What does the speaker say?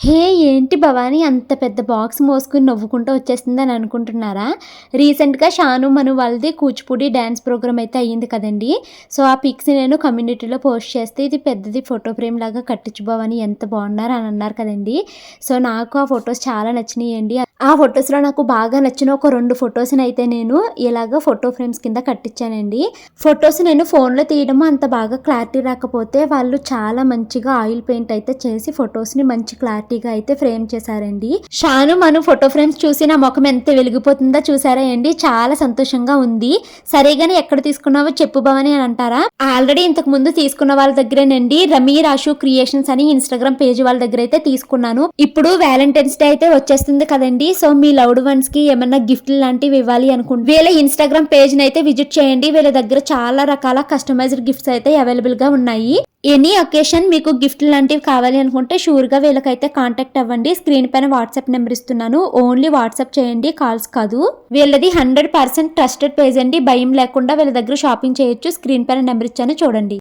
హే ఏంటి భవానీ అంత పెద్ద బాక్స్ మోసుకుని నవ్వుకుంటూ వచ్చేస్తుందని అనుకుంటున్నారా? రీసెంట్గా షాను మను వాళ్ళది కూచిపూడి డ్యాన్స్ ప్రోగ్రామ్ అయితే అయ్యింది కదండి. సో ఆ పిక్స్ నేను కమ్యూనిటీలో పోస్ట్ చేస్తే ఇది పెద్దది ఫోటో ఫ్రేమ్ లాగా కట్టించు భవానీ ఎంత బాగున్నారు అని అన్నారు కదండి. సో నాకు ఆ ఫొటోస్ చాలా నచ్చినాయండి. ఆ ఫొటోస్లో నాకు బాగా నచ్చిన ఒక రెండు ఫొటోస్ని అయితే నేను ఇలాగ ఫోటో ఫ్రేమ్స్ కింద కట్టించానండి. ఫొటోస్ నేను ఫోన్లో తీయడం అంత బాగా క్లారిటీ రాకపోతే వాళ్ళు చాలా మంచిగా ఆయిల్ పెయింట్ అయితే చేసి ఫొటోస్ని మంచి క్లారిటీగా అయితే ఫ్రేమ్ చేశారండి. షాను మనం ఫోటో ఫ్రేమ్స్ చూసి నా ముఖం ఎంత వెలిగిపోతుందో చూసారా అండి? చాలా సంతోషంగా ఉంది. సరేగాని ఎక్కడ తీసుకున్నావో చెప్పు భవని అని అంటారా? ఆల్రెడీ ఇంతకు ముందు తీసుకున్న వాళ్ళ దగ్గరేనండి. రమీ రాషు క్రియేషన్స్ అని ఇన్స్టాగ్రామ్ పేజ్ వాళ్ళ దగ్గర అయితే తీసుకున్నాను. ఇప్పుడు వ్యాలంటైన్స్ డే అయితే వచ్చేస్తుంది కదండి. సో మీ లవ్డ్ వన్స్కి ఏమన్నా గిఫ్ట్ లాంటివి ఇవ్వాలి అనుకుంటే వీళ్ళ ఇన్స్టాగ్రామ్ పేజ్ అయితే విజిట్ చేయండి. వీళ్ళ దగ్గర చాలా రకాల కస్టమైజ్డ్ గిఫ్ట్స్ అయితే అవైలబుల్గా ఉన్నాయి. ఎనీ అకేషన్ మీకు గిఫ్ట్ లాంటివి కావాలి అనుకుంటే షూర్గా వీళ్ళకైతే కాంటాక్ట్ అవ్వండి. స్క్రీన్ పైన వాట్సాప్ నెంబర్ ఇస్తున్నాను. ఓన్లీ వాట్సాప్ చేయండి. కాల్స్ కాదు. వీళ్ళది హండ్రెడ్ పర్సెంట్ ట్రస్టెడ్ పేజ్ అండి. భయం లేకుండా వీళ్ళ దగ్గర షాపింగ్ చేయొచ్చు. స్క్రీన్ పైన నెంబర్ ఇచ్చాను. చూడండి.